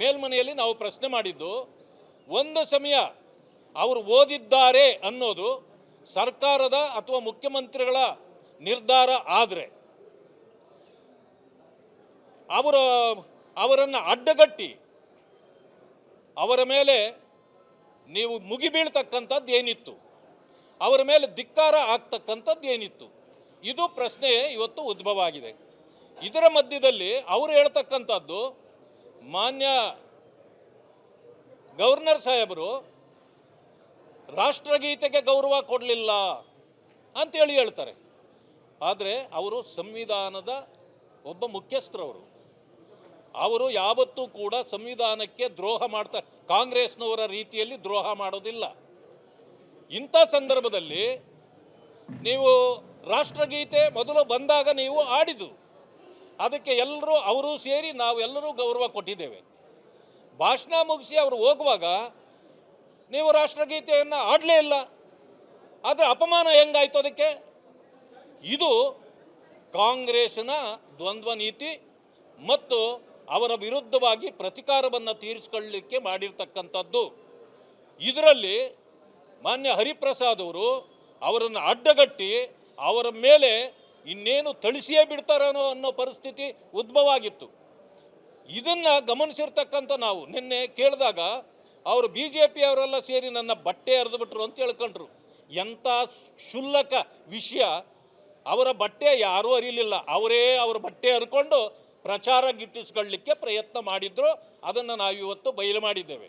ಮೇಲ್ಮನೆಯಲ್ಲಿ ನಾವು ಪ್ರಶ್ನೆ ಮಾಡಿದ್ದು, ಒಂದು ಸಮಯ ಅವರು ಓದಿದ್ದಾರೆ ಅನ್ನೋದು ಸರ್ಕಾರದ ಅಥವಾ ಮುಖ್ಯಮಂತ್ರಿಗಳ ನಿರ್ಧಾರ ಆದರೆ, ಅವರ, ಅವರನ್ನು ಅಡ್ಡಗಟ್ಟಿ, ಅವರ ಮೇಲೆ ನೀವು ಮುಗಿಬೀಳ್ತಕ್ಕಂಥದ್ದು ಏನಿತ್ತು, ಅವರ ಮೇಲೆ ಧಿಕ್ಕಾರ ಆಗ್ತಕ್ಕಂಥದ್ದು ಏನಿತ್ತು, ಇದು ಪ್ರಶ್ನೆ ಇವತ್ತು ಉದ್ಭವ ಆಗಿದೆ. ಇದರ ಮಧ್ಯದಲ್ಲಿ ಅವರು ಹೇಳ್ತಕ್ಕಂಥದ್ದು ಮಾನ್ಯ ಗವರ್ನರ್ ಸಾಹೇಬರು, ರಾಷ್ಟ್ರಗೀತೆಗೆ ಗೌರವ ಕೊಡಲಿಲ್ಲ ಅಂತೇಳಿ ಹೇಳ್ತಾರೆ. ಆದರೆ ಅವರು ಸಂವಿಧಾನದ ಒಬ್ಬ ಮುಖ್ಯಸ್ಥರವರು. ಅವರು ಯಾವತ್ತೂ ಕೂಡ ಸಂವಿಧಾನಕ್ಕೆ ದ್ರೋಹ ಮಾಡ್ತಾ, ಕಾಂಗ್ರೆಸ್ನವರ ರೀತಿಯಲ್ಲಿ ದ್ರೋಹ ಮಾಡೋದಿಲ್ಲ. ಇಂಥ ಸಂದರ್ಭದಲ್ಲಿ ನೀವು ರಾಷ್ಟ್ರಗೀತೆ ಮೊದಲು ಬಂದಾಗ ನೀವು ಆಡಿದು ಅದಕ್ಕೆ ಎಲ್ಲರೂ, ಅವರು ಸೇರಿ ನಾವು ಎಲ್ಲರೂ ಗೌರವ ಕೊಟ್ಟಿದ್ದೇವೆ. ಭಾಷಣ ಮುಗಿಸಿ ಅವರು ಹೋಗುವಾಗ, ನೀವು ರಾಷ್ಟ್ರಗೀತೆಯನ್ನು ಆಡಲೇ ಇಲ್ಲ. ಆದರೆ ಅಪಮಾನ ಹೆಂಗಾಯ್ತು ಅದಕ್ಕೆ? ಇದು ಕಾಂಗ್ರೆಸ್ನ ದ್ವಂದ್ವ ನೀತಿ ಮತ್ತು ಅವರ ವಿರುದ್ಧವಾಗಿ ಪ್ರತಿಕಾರವನ್ನು ತೀರಿಸ್ಕೊಳ್ಳಿಕ್ಕೆ ಮಾಡಿರ್ತಕ್ಕಂಥದ್ದು. ಇದರಲ್ಲಿ ಮಾನ್ಯ ಹರಿಪ್ರಸಾದ್ ಅವರು ಅವರನ್ನು ಅಡ್ಡಗಟ್ಟಿ ಅವರ ಮೇಲೆ ಇನ್ನೇನು ತಳಿಸಿಯೇ ಬಿಡ್ತಾರೇನೋ ಅನ್ನೋ ಪರಿಸ್ಥಿತಿ ಉದ್ಭವ ಆಗಿತ್ತು ಇದನ್ನು ಗಮನಿಸಿರ್ತಕ್ಕಂಥ ನಾವು, ನಿನ್ನೆ ಕೇಳಿದಾಗ ಅವರು ಬಿ ಜೆ ಪಿಯವರೆಲ್ಲ ಸೇರಿ ನನ್ನ ಬಟ್ಟೆ ಹರಿದುಬಿಟ್ರು ಅಂತ ಹೇಳ್ಕೊಂಡ್ರು. ಎಂಥ ಕ್ಷುಲ್ಲಕ ವಿಷಯ. ಅವರ ಬಟ್ಟೆ ಯಾರೂ ಅರಿಲಿಲ್ಲ ಅವರೇ ಅವರ ಬಟ್ಟೆ ಹರ್ಕೊಂಡು ಪ್ರಚಾರ ಗಿಟ್ಟಿಸ್ಕೊಳ್ಳಿಕ್ಕೆ ಪ್ರಯತ್ನ ಮಾಡಿದ್ರು. ಅದನ್ನು ನಾವಿವತ್ತು ಬಯಲು ಮಾಡಿದ್ದೇವೆ.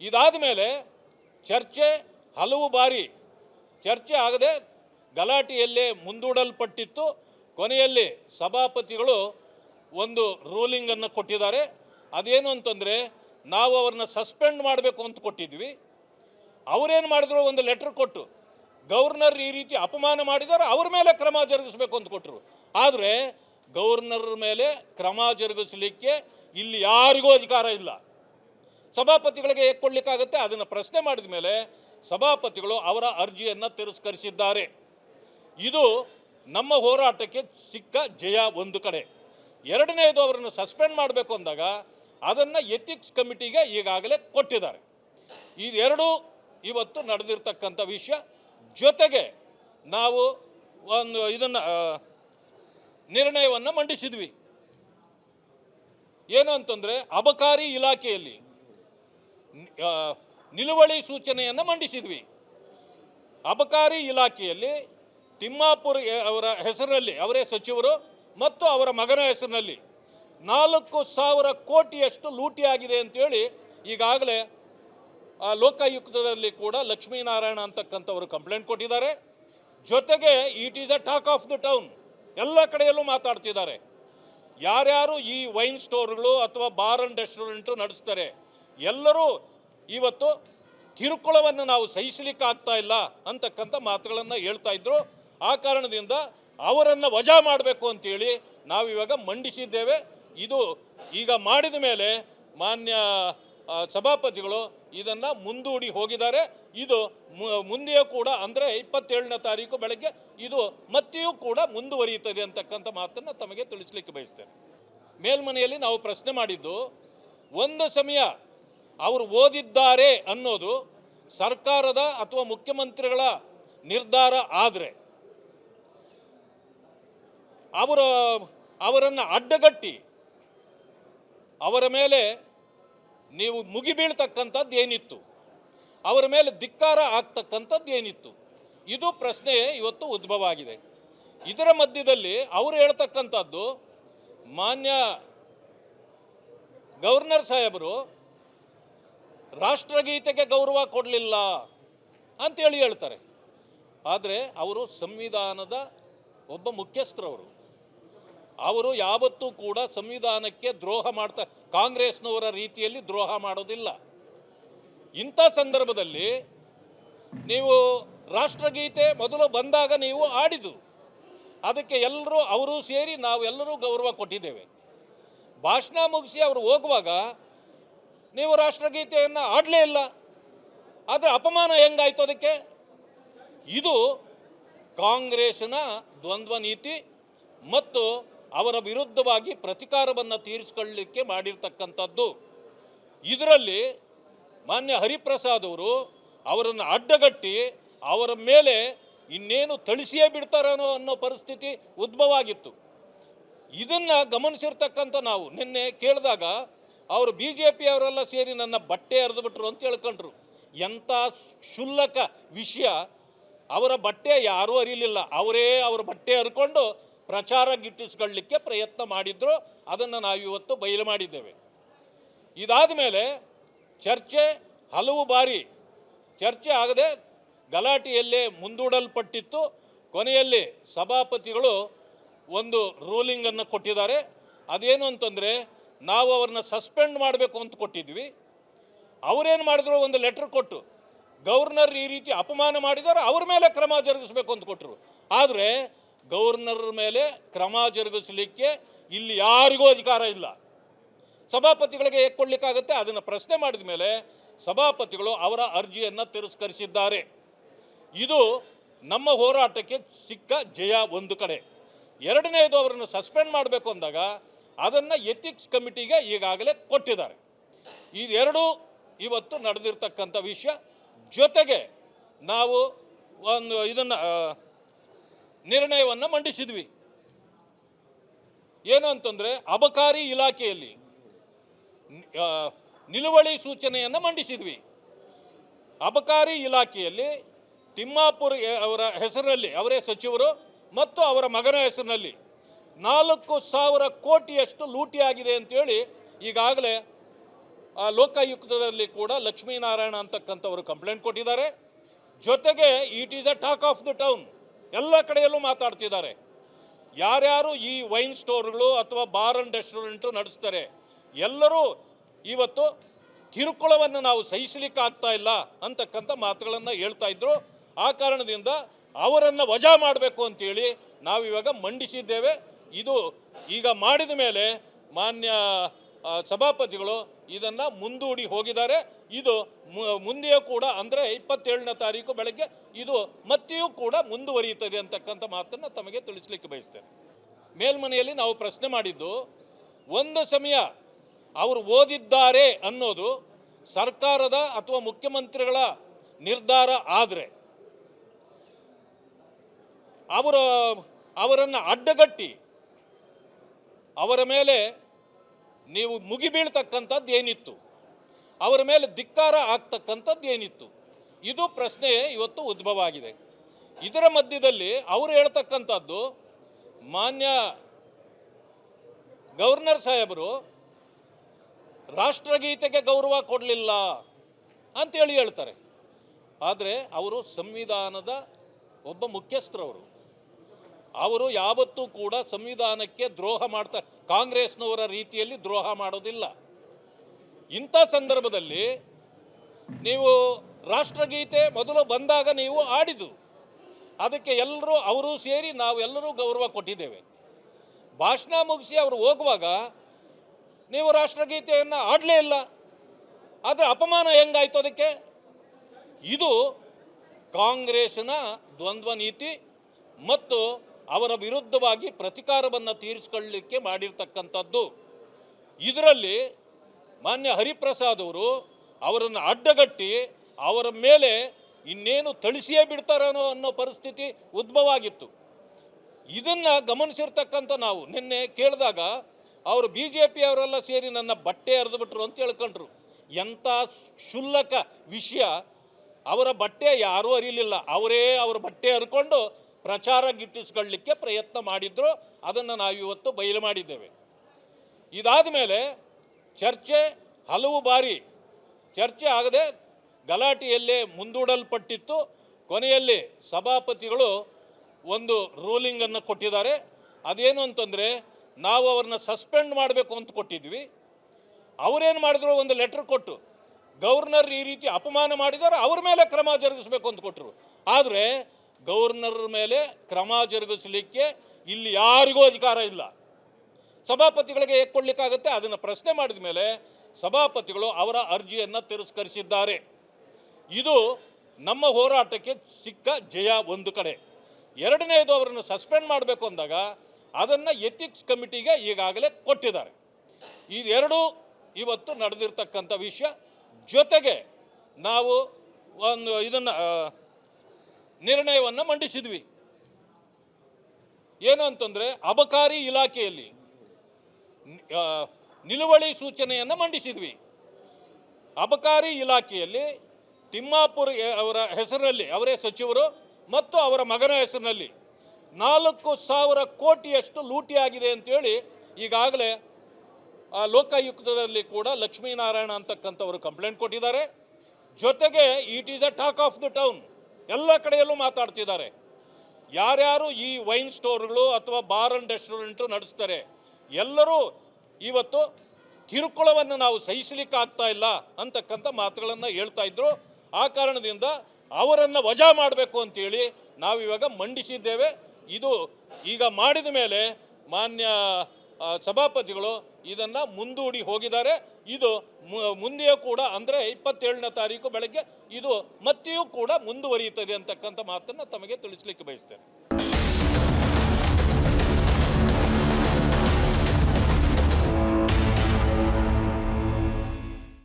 ಇದಾದ ಮೇಲೆ ಚರ್ಚೆ ಹಲವು ಬಾರಿ, ಚರ್ಚೆ ಆಗದೆ ಗಲಾಟೆಯಲ್ಲೇ ಮುಂದೂಡಲ್ಪಟ್ಟಿತ್ತು. ಕೊನೆಯಲ್ಲಿ ಸಭಾಪತಿಗಳು ಒಂದು ರೂಲಿಂಗನ್ನು ಕೊಟ್ಟಿದ್ದಾರೆ. ಅದೇನು ಅಂತಂದರೆ, ನಾವು ಅವ್ರನ್ನ ಸಸ್ಪೆಂಡ್ ಮಾಡಬೇಕು ಅಂತ ಕೊಟ್ಟಿದ್ವಿ. ಅವರೇನು ಮಾಡಿದ್ರು? ಒಂದು ಲೆಟ್ರ್ ಕೊಟ್ಟು. ಗವರ್ನರ್ ಈ ರೀತಿ ಅಪಮಾನ ಮಾಡಿದ್ದಾರೆ, ಅವ್ರ ಮೇಲೆ ಕ್ರಮ ಜರುಗಿಸಬೇಕು ಅಂತ ಕೊಟ್ಟರು. ಆದರೆ ಗವರ್ನರ್ ಮೇಲೆ ಕ್ರಮ ಜರುಗಿಸಲಿಕ್ಕೆ ಇಲ್ಲಿ ಯಾರಿಗೂ ಅಧಿಕಾರ ಇಲ್ಲ. ಸಭಾಪತಿಗಳಿಗೆ ಕೊಡಲಿಕ್ಕಾಗುತ್ತೆ? ಅದನ್ನು ಪ್ರಶ್ನೆ ಮಾಡಿದ ಮೇಲೆ ಸಭಾಪತಿಗಳು ಅವರ ಅರ್ಜಿಯನ್ನು ತಿರಸ್ಕರಿಸಿದ್ದಾರೆ. ಇದು ನಮ್ಮ ಹೋರಾಟಕ್ಕೆ ಸಿಕ್ಕ ಜಯ ಒಂದು ಕಡೆ. ಎರಡನೇದು ಅವರನ್ನು ಸಸ್ಪೆಂಡ್ ಮಾಡಬೇಕು ಅಂದಾಗ ಅದನ್ನು ಎಥಿಕ್ಸ್ ಕಮಿಟಿಗೆ ಈಗಾಗಲೇ ಕೊಟ್ಟಿದ್ದಾರೆ. ಇದೆರಡು ಇವತ್ತು ನಡೆದಿರ್ತಕ್ಕಂಥ ವಿಷಯ. ಜೊತೆಗೆ ನಾವು ಒಂದು ಇದನ್ನು ನಿರ್ಣಯವನ್ನು ಮಂಡಿಸಿದ್ವಿ. ಏನು ಅಂತಂದರೆ ಅಬಕಾರಿ ಇಲಾಖೆಯಲ್ಲಿ ನಿಲುವಳಿ ಸೂಚನೆಯನ್ನು ಮಂಡಿಸಿದ್ವಿ. ಅಬಕಾರಿ ಇಲಾಖೆಯಲ್ಲಿ ತಿಮ್ಮಾಪುರ್ ಅವರ ಹೆಸರಿನಲ್ಲಿ, ಅವರೇ ಸಚಿವರು ಮತ್ತು ಅವರ ಮಗನ ಹೆಸರಿನಲ್ಲಿ ನಾಲ್ಕು ಸಾವಿರ ಕೋಟಿಯಷ್ಟು ಲೂಟಿಯಾಗಿದೆ ಅಂತೇಳಿ ಈಗಾಗಲೇ, ಆ, ಲೋಕಾಯುಕ್ತದಲ್ಲಿ ಕೂಡ ಲಕ್ಷ್ಮೀನಾರಾಯಣ ಅಂತಕ್ಕಂಥವರು ಕಂಪ್ಲೇಂಟ್ ಕೊಟ್ಟಿದ್ದಾರೆ. ಜೊತೆಗೆ it is a talk of the town, ಎಲ್ಲ ಕಡೆಯಲ್ಲೂ ಮಾತಾಡ್ತಿದ್ದಾರೆ. ಯಾರ್ಯಾರು ಈ ವೈನ್ ಸ್ಟೋರ್ಗಳು ಅಥವಾ ಬಾರ್ ಅಂಡ್ ರೆಸ್ಟೋರೆಂಟು ನಡೆಸ್ತಾರೆ, ಎಲ್ಲರೂ ಇವತ್ತು ಕಿರುಕುಳವನ್ನು ನಾವು ಸಹಿಸಲಿಕ್ಕೆ ಆಗ್ತಾ ಇಲ್ಲ ಅಂತಕ್ಕಂಥ ಮಾತುಗಳನ್ನು ಹೇಳ್ತಾ ಇದ್ರು. ಆ ಕಾರಣದಿಂದ ಅವರನ್ನು ವಜಾ ಮಾಡಬೇಕು ಅಂತೇಳಿ ನಾವಿವಾಗ ಮಂಡಿಸಿದ್ದೇವೆ. ಇದು ಈಗ ಮಾಡಿದ ಮೇಲೆ ಮಾನ್ಯ ಸಭಾಪತಿಗಳು ಇದನ್ನು ಮುಂದೂಡಿ ಹೋಗಿದ್ದಾರೆ. ಇದು ಮುಂದೆಯೂ ಕೂಡ ಅಂದರೆ ಇಪ್ಪತ್ತೇಳನೇ ತಾರೀಕು ಬೆಳಗ್ಗೆ ಇದು ಮತ್ತೆಯೂ ಕೂಡ ಮುಂದುವರಿಯುತ್ತದೆ ಅಂತಕ್ಕಂಥ ಮಾತನ್ನು ತಮಗೆ ತಿಳಿಸ್ಲಿಕ್ಕೆ ಬಯಸ್ತೇನೆ. ಮೇಲ್ಮನೆಯಲ್ಲಿ ನಾವು ಪ್ರಶ್ನೆ ಮಾಡಿದ್ದು, ಒಂದು ಸಮಯ ಅವರು ಓದಿದ್ದಾರೆ ಅನ್ನೋದು ಸರ್ಕಾರದ ಅಥವಾ ಮುಖ್ಯಮಂತ್ರಿಗಳ ನಿರ್ಧಾರ ಆದರೆ ಅವರ, ಅವರನ್ನು ಅಡ್ಡಗಟ್ಟಿ, ಅವರ ಮೇಲೆ ನೀವು ಮುಗಿಬೀಳ್ತಕ್ಕಂಥದ್ದು ಏನಿತ್ತು? ಅವರ ಮೇಲೆ ಧಿಕ್ಕಾರ ಆಗ್ತಕ್ಕಂಥದ್ದು ಏನಿತ್ತು? ಇದು ಪ್ರಶ್ನೆ ಇವತ್ತು ಉದ್ಭವ ಆಗಿದೆ ಇದರ ಮಧ್ಯದಲ್ಲಿ ಅವರು ಹೇಳ್ತಕ್ಕಂಥದ್ದು, ಮಾನ್ಯ ಗವರ್ನರ್ ಸಾಹೇಬರು, ರಾಷ್ಟ್ರಗೀತೆಗೆ ಗೌರವ ಕೊಡಲಿಲ್ಲ ಅಂತೇಳಿ ಹೇಳ್ತಾರೆ. ಆದರೆ ಅವರು ಸಂವಿಧಾನದ ಒಬ್ಬ ಮುಖ್ಯಸ್ಥರವರು. ಅವರು ಯಾವತ್ತೂ ಕೂಡ ಸಂವಿಧಾನಕ್ಕೆ ದ್ರೋಹ ಮಾಡ್ತಾ, ಕಾಂಗ್ರೆಸ್ನವರ ರೀತಿಯಲ್ಲಿ ದ್ರೋಹ ಮಾಡೋದಿಲ್ಲ. ಇಂಥ ಸಂದರ್ಭದಲ್ಲಿ ನೀವು ರಾಷ್ಟ್ರಗೀತೆ ಮೊದಲು ಬಂದಾಗ ನೀವು ಆಡಿದು ಅದಕ್ಕೆ ಎಲ್ಲರೂ, ಅವರು ಸೇರಿ ನಾವು ಎಲ್ಲರೂ ಗೌರವ ಕೊಟ್ಟಿದ್ದೇವೆ. ಭಾಷಣ ಮುಗಿಸಿ ಅವರು ಹೋಗುವಾಗ, ನೀವು ರಾಷ್ಟ್ರಗೀತೆಯನ್ನು ಆಡಲೇ ಇಲ್ಲ. ಆದರೆ ಅಪಮಾನ ಹೆಂಗಾಯ್ತು ಅದಕ್ಕೆ? ಇದು ಕಾಂಗ್ರೆಸ್ನ ದ್ವಂದ್ವ ನೀತಿ ಮತ್ತು ಅವರ ವಿರುದ್ಧವಾಗಿ ಪ್ರತಿಕಾರವನ್ನು ತೀರಿಸಿಕೊಳ್ಳಲಿಕ್ಕೆ ಮಾಡಿರ್ತಕ್ಕಂಥದ್ದು. ಇದರಲ್ಲಿ ಮಾನ್ಯ ಹರಿಪ್ರಸಾದ್ ಅವರು ಅವರನ್ನು ಅಡ್ಡಗಟ್ಟಿ ಅವರ ಮೇಲೆ ಇನ್ನೇನು ತಳಿಸಿಯೇ ಬಿಡ್ತಾರೋ ಅನ್ನೋ ಪರಿಸ್ಥಿತಿ ಉದ್ಭವ ಆಗಿತ್ತು ಇದನ್ನು ಗಮನಿಸಿರ್ತಕ್ಕಂಥ ನಾವು ನಿನ್ನೆ ಕೇಳಿದಾಗ ಅವರು ಬಿ ಜೆ ಅವರೆಲ್ಲ ಸೇರಿ ನನ್ನ ಬಟ್ಟೆ ಹರಿದುಬಿಟ್ರು ಅಂತ ಹೇಳ್ಕೊಂಡ್ರು. ಎಂಥ ಕ್ಷುಲ್ಲಕ ವಿಷಯ. ಅವರ ಬಟ್ಟೆ ಯಾರೂ ಅರಿಲಿಲ್ಲ ಅವರೇ ಅವರ ಬಟ್ಟೆ ಹರ್ಕೊಂಡು ಪ್ರಚಾರ ಗಿಟ್ಟಿಸ್ಕೊಳ್ಳಿಕ್ಕೆ ಪ್ರಯತ್ನ ಮಾಡಿದ್ರು, ಅದನ್ನು ನಾವಿವತ್ತು ಬಯಲು ಮಾಡಿದ್ದೇವೆ. ಇದಾದ ಮೇಲೆ ಚರ್ಚೆ ಹಲವು ಬಾರಿ, ಚರ್ಚೆ ಆಗದೆ ಗಲಾಟೆಯಲ್ಲೇ ಮುಂದೂಡಲ್ಪಟ್ಟಿತ್ತು. ಕೊನೆಯಲ್ಲಿ ಸಭಾಪತಿಗಳು ಒಂದು ರೂಲಿಂಗನ್ನು ಕೊಟ್ಟಿದ್ದಾರೆ. ಅದೇನು ಅಂತಂದರೆ, ನಾವು ಅವ್ರನ್ನ ಸಸ್ಪೆಂಡ್ ಮಾಡಬೇಕು ಅಂತ ಕೊಟ್ಟಿದ್ವಿ. ಅವರೇನು ಮಾಡಿದ್ರು? ಒಂದು ಲೆಟ್ರ್ ಕೊಟ್ಟು. ಗವರ್ನರ್ ಈ ರೀತಿ ಅಪಮಾನ ಮಾಡಿದ್ದಾರೆ, ಅವ್ರ ಮೇಲೆ ಕ್ರಮ ಜರುಗಿಸಬೇಕು ಅಂತ ಕೊಟ್ಟರು ಆದರೆ ಗವರ್ನರ್ ಮೇಲೆ ಕ್ರಮ ಜರುಗಿಸಲಿಕ್ಕೆ ಇಲ್ಲಿ ಯಾರಿಗೂ ಅಧಿಕಾರ ಇಲ್ಲ. ಸಭಾಪತಿಗಳಿಗೆ ಕೊಡ್ಲಿಕ್ಕಾಗುತ್ತೆ? ಅದನ್ನು ಪ್ರಶ್ನೆ ಮಾಡಿದ ಮೇಲೆ ಸಭಾಪತಿಗಳು ಅವರ ಅರ್ಜಿಯನ್ನು ತಿರಸ್ಕರಿಸಿದ್ದಾರೆ. ಇದು ನಮ್ಮ ಹೋರಾಟಕ್ಕೆ ಸಿಕ್ಕ ಜಯ ಒಂದು ಕಡೆ. ಎರಡನೇದು ಅವರನ್ನು ಸಸ್ಪೆಂಡ್ ಮಾಡಬೇಕು ಅಂದಾಗ ಅದನ್ನು ಎಥಿಕ್ಸ್ ಕಮಿಟಿಗೆ ಈಗಾಗಲೇ ಕೊಟ್ಟಿದ್ದಾರೆ. ಇದೆರಡೂ ಇವತ್ತು ನಡೆದಿರ್ತಕ್ಕಂಥ ವಿಷಯ ಜೊತೆಗೆ ನಾವು ಒಂದು ಇದನ್ನು ನಿರ್ಣಯವನ್ನು ಮಂಡಿಸಿದ್ವಿ. ಏನು ಅಂತಂದರೆ ಅಬಕಾರಿ ಇಲಾಖೆಯಲ್ಲಿ ನಿಲುವಳಿ ಸೂಚನೆಯನ್ನು ಮಂಡಿಸಿದ್ವಿ. ಅಬಕಾರಿ ಇಲಾಖೆಯಲ್ಲಿ ತಿಮ್ಮಾಪುರ್ ಅವರ ಹೆಸರಲ್ಲಿ ಅವರೇ ಸಚಿವರು ಮತ್ತು ಅವರ ಮಗನ ಹೆಸರಿನಲ್ಲಿ ನಾಲ್ಕು ಸಾವಿರ ಕೋಟಿಯಷ್ಟು ಲೂಟಿಯಾಗಿದೆ ಅಂತೇಳಿ ಈಗಾಗಲೇ ಆ ಲೋಕಾಯುಕ್ತದಲ್ಲಿ ಕೂಡ ಲಕ್ಷ್ಮೀನಾರಾಯಣ ಅಂತಕ್ಕಂಥವರು ಕಂಪ್ಲೇಂಟ್ ಕೊಟ್ಟಿದ್ದಾರೆ. ಜೊತೆಗೆ it is a talk of the town. ಎಲ್ಲ ಕಡೆಯಲ್ಲೂ ಮಾತಾಡ್ತಿದ್ದಾರೆ. ಯಾರ್ಯಾರು ಈ ವೈನ್ ಸ್ಟೋರ್ಗಳು ಅಥವಾ ಬಾರ್ ಅಂಡ್ ರೆಸ್ಟೋರೆಂಟು ನಡೆಸ್ತಾರೆ, ಎಲ್ಲರೂ ಇವತ್ತು ಕಿರುಕುಳವನ್ನು ನಾವು ಸಹಿಸಲಿಕ್ಕೆ ಆಗ್ತಾ ಇಲ್ಲ ಅಂತಕ್ಕಂಥ ಮಾತುಗಳನ್ನು ಹೇಳ್ತಾ ಇದ್ರು. ಆ ಕಾರಣದಿಂದ ಅವರನ್ನು ವಜಾ ಮಾಡಬೇಕು ಅಂತೇಳಿ ನಾವಿವಾಗ ಮಂಡಿಸಿದ್ದೇವೆ. ಇದು ಈಗ ಮಾಡಿದ ಮೇಲೆ ಮಾನ್ಯ ಸಭಾಪತಿಗಳು ಇದನ್ನು ಮುಂದೂಡಿ ಹೋಗಿದ್ದಾರೆ. ಇದು ಮುಂದೆಯೂ ಕೂಡ ಅಂದರೆ ಇಪ್ಪತ್ತೇಳನೇ ತಾರೀಕು ಬೆಳಗ್ಗೆ ಇದು ಮತ್ತೆಯೂ ಕೂಡ ಮುಂದುವರಿಯುತ್ತದೆ ಅಂತಕ್ಕಂಥ ಮಾತನ್ನು ತಮಗೆ ತಿಳಿಸ್ಲಿಕ್ಕೆ ಬಯಸ್ತೇನೆ. ಮೇಲ್ಮನೆಯಲ್ಲಿ ನಾವು ಪ್ರಶ್ನೆ ಮಾಡಿದ್ದು, ಒಂದು ಸಮಯ ಅವರು ಓದಿದ್ದಾರೆ ಅನ್ನೋದು ಸರ್ಕಾರದ ಅಥವಾ ಮುಖ್ಯಮಂತ್ರಿಗಳ ನಿರ್ಧಾರ ಆದರೆ ಅವರ ಅವರನ್ನು ಅಡ್ಡಗಟ್ಟಿ ಅವರ ಮೇಲೆ ನೀವು ಮುಗಿಬೀಳ್ತಕ್ಕಂಥದ್ದು ಏನಿತ್ತು? ಅವರ ಮೇಲೆ ಧಿಕ್ಕಾರ ಆಗ್ತಕ್ಕಂಥದ್ದು ಏನಿತ್ತು? ಇದು ಪ್ರಶ್ನೆ ಇವತ್ತು ಉದ್ಭವ ಆಗಿದೆ. ಇದರ ಮಧ್ಯದಲ್ಲಿ ಅವರು ಹೇಳ್ತಕ್ಕಂಥದ್ದು, ಮಾನ್ಯ ಗವರ್ನರ್ ಸಾಹೇಬರು, ರಾಷ್ಟ್ರಗೀತೆಗೆ ಗೌರವ ಕೊಡಲಿಲ್ಲ ಅಂತೇಳಿ ಹೇಳ್ತಾರೆ. ಆದರೆ ಅವರು ಸಂವಿಧಾನದ ಒಬ್ಬ ಮುಖ್ಯಸ್ಥರವರು. ಅವರು ಯಾವತ್ತೂ ಕೂಡ ಸಂವಿಧಾನಕ್ಕೆ ದ್ರೋಹ ಮಾಡ್ತಾ, ಕಾಂಗ್ರೆಸ್ನವರ ರೀತಿಯಲ್ಲಿ ದ್ರೋಹ ಮಾಡೋದಿಲ್ಲ. ಇಂಥ ಸಂದರ್ಭದಲ್ಲಿ ನೀವು ರಾಷ್ಟ್ರಗೀತೆ ಮೊದಲು ಬಂದಾಗ ನೀವು ಆಡಿದು ಅದಕ್ಕೆ ಎಲ್ಲರೂ, ಅವರು ಸೇರಿ ನಾವೆಲ್ಲರೂ ಗೌರವ ಕೊಟ್ಟಿದ್ದೇವೆ. ಭಾಷಣ ಮುಗಿಸಿ ಅವರು ಹೋಗುವಾಗ ನೀವು ರಾಷ್ಟ್ರಗೀತೆಯನ್ನು ಆಡಲೇ ಇಲ್ಲ. ಆದರೆ ಅಪಮಾನ ಹೆಂಗಾಯ್ತು ಅದಕ್ಕೆ? ಇದು ಕಾಂಗ್ರೆಸ್ನ ದ್ವಂದ್ವ ನೀತಿ ಮತ್ತು ಅವರ ವಿರುದ್ಧವಾಗಿ ಪ್ರತಿಕಾರವನ್ನು ತೀರಿಸಿಕೊಳ್ಳಲಿಕ್ಕೆ ಮಾಡಿರ್ತಕ್ಕಂಥದ್ದು. ಇದರಲ್ಲಿ ಮಾನ್ಯ ಹರಿಪ್ರಸಾದ್ ಅವರು ಅವರನ್ನು ಅಡ್ಡಗಟ್ಟಿ ಅವರ ಮೇಲೆ ಇನ್ನೇನು ತಳಿಸಿಯೇ ಬಿಡ್ತಾರೇನೋ ಅನ್ನೋ ಪರಿಸ್ಥಿತಿ ಉದ್ಭವ ಆಗಿತ್ತು ಇದನ್ನು ಗಮನಿಸಿರ್ತಕ್ಕಂಥ ನಾವು ನಿನ್ನೆ ಕೇಳಿದಾಗ ಅವರು ಬಿ ಜೆ ಅವರೆಲ್ಲ ಸೇರಿ ನನ್ನ ಬಟ್ಟೆ ಹರಿದುಬಿಟ್ರು ಅಂತ ಹೇಳ್ಕೊಂಡ್ರು. ಎಂಥ ಕ್ಷುಲ್ಲಕ ವಿಷಯ. ಅವರ ಬಟ್ಟೆ ಯಾರೂ ಅರಿಲಿಲ್ಲ ಅವರೇ ಅವರ ಬಟ್ಟೆ ಹರ್ಕೊಂಡು ಪ್ರಚಾರ ಗಿಟ್ಟಿಸ್ಕೊಳ್ಳಿಕ್ಕೆ ಪ್ರಯತ್ನ ಮಾಡಿದ್ರು. ಅದನ್ನು ನಾವಿವತ್ತು ಬಯಲು ಮಾಡಿದ್ದೇವೆ. ಇದಾದ ಮೇಲೆ ಚರ್ಚೆ ಹಲವು ಬಾರಿ, ಚರ್ಚೆ ಆಗದೆ ಗಲಾಟೆಯಲ್ಲೇ ಮುಂದೂಡಲ್ಪಟ್ಟಿತ್ತು. ಕೊನೆಯಲ್ಲಿ ಸಭಾಪತಿಗಳು ಒಂದು ರೂಲಿಂಗನ್ನು ಕೊಟ್ಟಿದ್ದಾರೆ. ಅದೇನು ಅಂತಂದರೆ, ನಾವು ಅವ್ರನ್ನ ಸಸ್ಪೆಂಡ್ ಮಾಡಬೇಕು ಅಂತ ಕೊಟ್ಟಿದ್ವಿ. ಅವರೇನು ಮಾಡಿದ್ರು? ಒಂದು ಲೆಟ್ರ್ ಕೊಟ್ಟು. ಗವರ್ನರ್ ಈ ರೀತಿ ಅಪಮಾನ ಮಾಡಿದರೆ ಅವ್ರ ಮೇಲೆ ಕ್ರಮ ಜರುಗಿಸಬೇಕು ಅಂತ ಕೊಟ್ಟರು. ಆದರೆ ಗವರ್ನರ್ ಮೇಲೆ ಕ್ರಮ ಜರುಗಿಸಲಿಕ್ಕೆ ಇಲ್ಲಿ ಯಾರಿಗೂ ಅಧಿಕಾರ ಇಲ್ಲ. ಸಭಾಪತಿಗಳಿಗೆ ಹೇಗೆ ಅದನ್ನು ಪ್ರಶ್ನೆ ಮಾಡಿದ ಮೇಲೆ ಸಭಾಪತಿಗಳು ಅವರ ಅರ್ಜಿಯನ್ನು ತಿರಸ್ಕರಿಸಿದ್ದಾರೆ. ಇದು ನಮ್ಮ ಹೋರಾಟಕ್ಕೆ ಸಿಕ್ಕ ಜಯ ಒಂದು ಕಡೆ. ಎರಡನೇದು ಅವರನ್ನು ಸಸ್ಪೆಂಡ್ ಮಾಡಬೇಕು ಅಂದಾಗ ಅದನ್ನು ಎಥಿಕ್ಸ್ ಕಮಿಟಿಗೆ ಈಗಾಗಲೇ ಕೊಟ್ಟಿದ್ದಾರೆ. ಇದೆರಡೂ ಇವತ್ತು ನಡೆದಿರ್ತಕ್ಕಂಥ ವಿಷಯ ಜೊತೆಗೆ ನಾವು ಒಂದು ಇದನ್ನು ನಿರ್ಣಯವನ್ನು ಮಂಡಿಸಿದ್ವಿ. ಏನು ಅಂತಂದರೆ ಅಬಕಾರಿ ಇಲಾಖೆಯಲ್ಲಿ ನಿಲುವಳಿ ಸೂಚನೆಯನ್ನು ಮಂಡಿಸಿದ್ವಿ. ಅಬಕಾರಿ ಇಲಾಖೆಯಲ್ಲಿ ತಿಮ್ಮಾಪುರ್ ಅವರ ಹೆಸರಲ್ಲಿ ಅವರೇ ಸಚಿವರು ಮತ್ತು ಅವರ ಮಗನ ಹೆಸರಿನಲ್ಲಿ ನಾಲ್ಕು ಸಾವಿರ ಕೋಟಿಯಷ್ಟು ಲೂಟಿಯಾಗಿದೆ ಅಂತೇಳಿ ಈಗಾಗಲೇ ಆ ಲೋಕಾಯುಕ್ತದಲ್ಲಿ ಕೂಡ ಲಕ್ಷ್ಮೀನಾರಾಯಣ ಅಂತಕ್ಕಂಥವರು ಕಂಪ್ಲೇಂಟ್ ಕೊಟ್ಟಿದ್ದಾರೆ. ಜೊತೆಗೆ it is a talk of the town. ಎಲ್ಲ ಕಡೆಯಲ್ಲೂ ಮಾತಾಡ್ತಿದ್ದಾರೆ. ಯಾರ್ಯಾರು ಈ ವೈನ್ ಸ್ಟೋರ್ಗಳು ಅಥವಾ ಬಾರ್ ಅಂಡ್ ರೆಸ್ಟೋರೆಂಟು ನಡೆಸ್ತಾರೆ, ಎಲ್ಲರೂ ಇವತ್ತು ಕಿರುಕುಳವನ್ನು ನಾವು ಸಹಿಸಲಿಕ್ಕೆ ಆಗ್ತಾ ಇಲ್ಲ ಅಂತಕ್ಕಂಥ ಮಾತುಗಳನ್ನು ಹೇಳ್ತಾ ಇದ್ರು. ಆ ಕಾರಣದಿಂದ ಅವರನ್ನು ವಜಾ ಮಾಡಬೇಕು ಅಂತೇಳಿ ನಾವಿವಾಗ ಮಂಡಿಸಿದ್ದೇವೆ. ಇದು ಈಗ ಮಾಡಿದ ಮೇಲೆ ಮಾನ್ಯ ಸಭಾಪತಿಗಳು ಇದನ್ನು ಮುಂದೂಡಿ ಹೋಗಿದ್ದಾರೆ. ಇದು ಮುಂದೆಯೂ ಕೂಡ ಅಂದರೆ ಇಪ್ಪತ್ತೇಳನೇ ತಾರೀಕು ಬೆಳಗ್ಗೆ ಇದು ಮತ್ತೆಯೂ ಕೂಡ ಮುಂದುವರಿಯುತ್ತದೆ ಅಂತಕ್ಕಂಥ ಮಾತನ್ನು ತಮಗೆ ತಿಳಿಸ್ಲಿಕ್ಕೆ ಬಯಸ್ತೇನೆ.